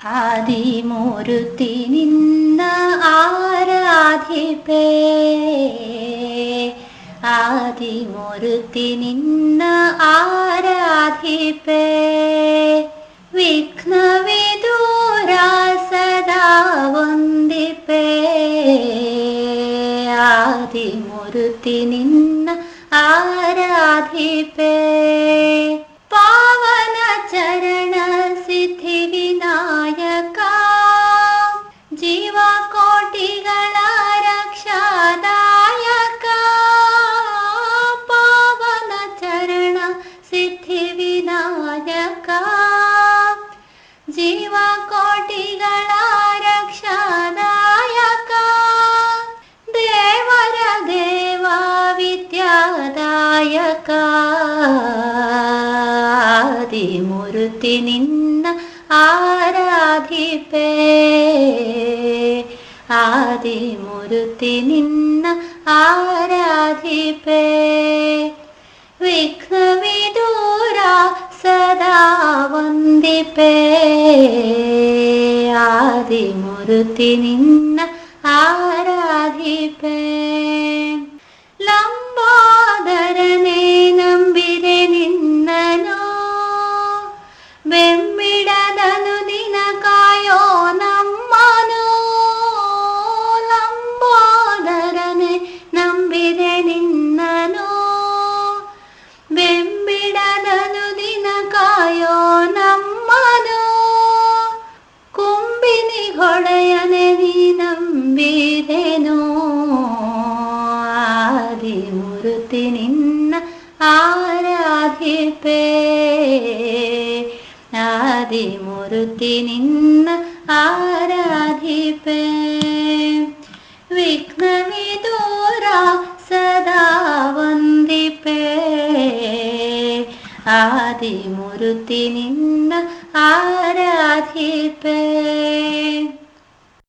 ആദിമൂരുത്തി നിന്ന ആരാധിപ്പേ ആദിമൂരുത്തി നിന്ന ആരാധിപ്പേ വിഘ്നവിദൂരാ സദാ വന്ദിപ്പേ ആദിമൂരുത്തി നിന്ന ആരാധിപ്പേ ಜೀವಕೋಟಿಗಳ ರಕ್ಷಾದಾಯಕ ದೇವರ ದೇವ ವಿದ್ಯಾದಾಯಕ ಆದಿಮೂರ್ತಿ ನಿನ್ನ ಆರಾಧಿಪೆ ಆದಿಮೂರ್ತಿ ನಿನ್ನ ആരാധിപ്പേ വിഘ്നവിദൂര സദാ വന്ദിപ്പേ ആദിമൂർത്തി നിന്ന ആരാധിപ്പേ? ಮೂರ್ತಿ ನಿನ್ನ ಆರಾಧಿಪೆ ಆದಿ ಮೂರ್ತಿ ನಿನ್ನ ಆರಾಧಿಪೆ ವಿಘ್ನವಿ आराधिपे ಸದಾ ವಂದಿಪೆ ಆದಿ वन्दिपे ನಿನ್ನ ಆರಾಧಿಪೆ